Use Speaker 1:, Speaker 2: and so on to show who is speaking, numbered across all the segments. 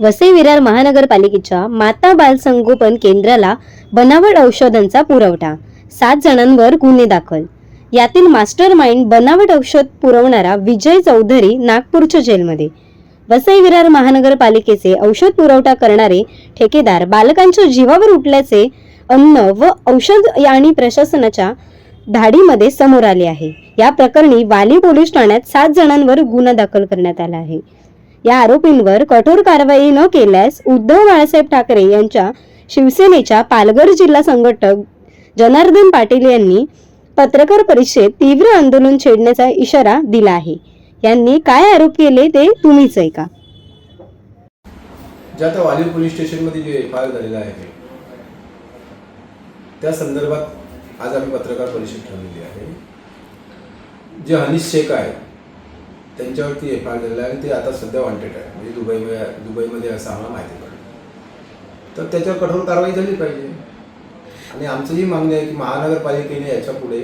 Speaker 1: वसई विरार महानगरपालिकेच्या माता बाल संगोपन केंद्राला बनावट औषधांचा पुरवठा. सात जणांवर गुन्हे दाखल. यातील मास्टर माइंड बनावट औषध पुरवणारा विजय चौधरी नागपूरच्या जेलमध्ये. वसई विरार महानगरपालिकेचे औषध पुरवठा करणारे ठेकेदार बालकांच्या जीवावर उठल्याचे अन्न व औषध आणि प्रशासनाच्या धाडीमध्ये समोर आले आहे. या प्रकरणी वाली पोलीस ठाण्यात सात जणांवर गुन्हा दाखल करण्यात आला आहे. या आरोपींवर कठोर कारवाई न केल्यास उद्धव बाळासाहेब ठाकरे यांच्या शिवसेनेच्या पालघर जिल्हा संघटक जनार्दन पाटील यांनी पत्रकार परिषदेत तीव्र आंदोलन छेडण्याचा इशारा दिला आहे. यांनी काय आरोप केले ते तुम्हीच ऐका.
Speaker 2: ज्या त्या वालीर पोलीस स्टेशनमध्ये जे एफ आय आर झालेला आहे त्या संदर्भात आज आम्ही पत्रकार परिषद ठेवलेली आहे. जे हनीश शेख आहे त्यांच्यावरती एफ आय आर झालेला आहे आणि ते आता सध्या वॉन्टेड आहे. म्हणजे दुबईमध्ये दुबईमध्ये असं आम्हाला माहिती पडलं. तर त्याच्यावर कठोर कारवाई झाली पाहिजे. आणि आमचं ही मागणी आहे की महानगरपालिकेने याच्यापुढे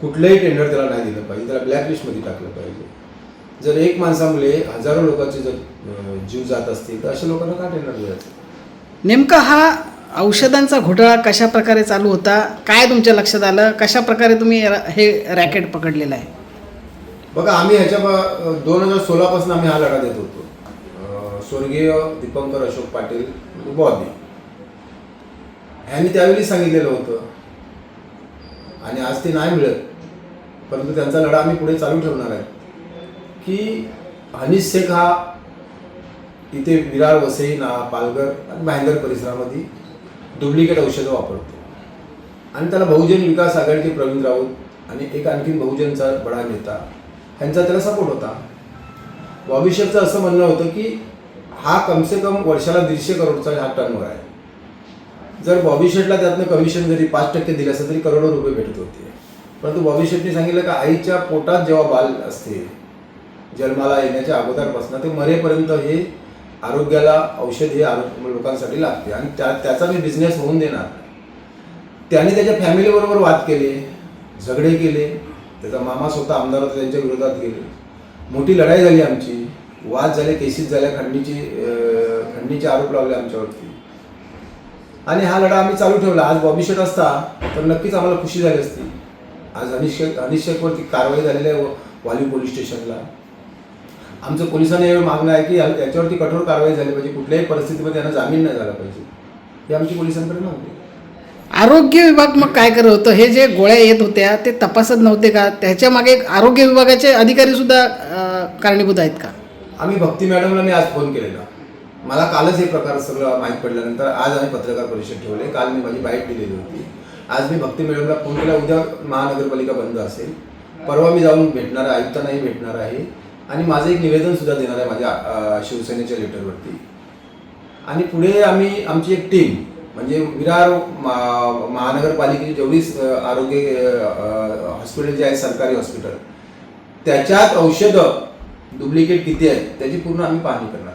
Speaker 2: कुठलंही टेंडर त्याला नाही दिलं पाहिजे. त्याला ब्लॅकलिस्टमध्ये टाकलं पाहिजे. जर एक माणसामुळे हजारो लोकांचे जर जीव जात असतील तर अशा लोकांना का टेंडर द्यायचं?
Speaker 3: नेमका हा औषधांचा घोटाळा कशा प्रकारे चालू होता? काय तुमच्या लक्षात आलं? कशा प्रकारे तुम्ही हे रॅकेट पकडलेलं आहे?
Speaker 2: बघा आम्ही ह्याच्या दोन हजार सोळापासून आम्ही हा लढा देत होतो. स्वर्गीय दीपंकर अशोक पाटील बॉदी. ह्यांनी त्यावेळी सांगितलेलं होतं आणि आज ते नाही मिळत परंतु त्यांचा लढा आम्ही पुढे चालू ठेवणार आहे की हनीश शेख हा इथे विरार वसई ना पालघर आणि भाईंदर परिसरामध्ये डुप्लिकेट औषधं वापरतो. आणि त्याला बहुजन विकास आघाडीचे प्रवीण राऊत आणि एक आणखी बहुजनचा बडा नेता ह्यांचा त्याला सपोर्ट होता. भविष्याचं असं म्हणणं होतं की हा कमसे कम वर्षाला दीडशे करोडचा हा टर्नवर आहे. जर बॉबी शेटला त्यातनं कमिशन जरी पाच टक्के दिलं असतं तरी करोडो रुपये भेटत होते. परंतु बॉबी शेटने सांगितलं का आईच्या पोटात जेव्हा बाल असते जन्माला येण्याच्या अगोदरपासून ते मरेपर्यंत हे आरोग्याला औषध हे आरोग्य लोकांसाठी लागते. आणि त्या त्याचा मी बिझनेस होऊन देणार. त्याने त्याच्या फॅमिलीबरोबर वाद केले झगडे केले. त्याचा मामा स्वतः आमदार होता त्यांच्या विरोधात गेले. मोठी लढाई झाली आमची. वाद झाले केसेस झाल्या खंडणीची खंडीचे खंडणीचे आरोप लावले आमच्यावरती. आणि हा लढा आम्ही चालू ठेवला. आज बॉबी शेट असता तर नक्कीच आम्हाला खुशी झाली असती. आज अनिश शेख अनिश शेखवरती कारवाई झालेली आहे व- वाली पोलीस स्टेशनला. आमचं पोलिसांना एवढं मागणं आहे की त्याच्यावरती याच्यावरती कठोर कारवाई झाली पाहिजे. कुठल्याही परिस्थितीमध्ये यांना जामीन नाही झाला पाहिजे. हे आमची पोलिसांकडे नव्हती.
Speaker 3: आरोग्य विभाग मग काय करत होतं? हे जे गोळ्या येत होत्या ते तपासत नव्हते का? त्याच्यामागे आरोग्य विभागाचे अधिकारी सुद्धा कारणीभूत आहेत का?
Speaker 2: आम्ही भक्ती मॅडमला मी आज फोन केलेला. मला कालच हे प्रकार सगळं माहीत पडल्यानंतर आज आम्ही पत्रकार परिषद ठेवले. काल मी माझी बाईट दिलेली होती. आज मी भक्ती मॅडमला फोन केला उद्या महानगरपालिका बंद असेल. परवा मी जाऊन भेटणार आहे आयुक्तांनाही भेटणार आहे. आणि माझं एक निवेदन सुद्धा देणार आहे माझ्या शिवसेनेच्या लेटरवरती आणि पुढे आम्ही आमची एक टीम म्हणजे विरार मा- महानगरपालिकेची जेवढी आरोग्य हॉस्पिटल जे आहे सरकारी हॉस्पिटल त्याच्यात औषधं डुप्लिकेट किती आहेत त्याची पूर्ण आम्ही पाहणी करणार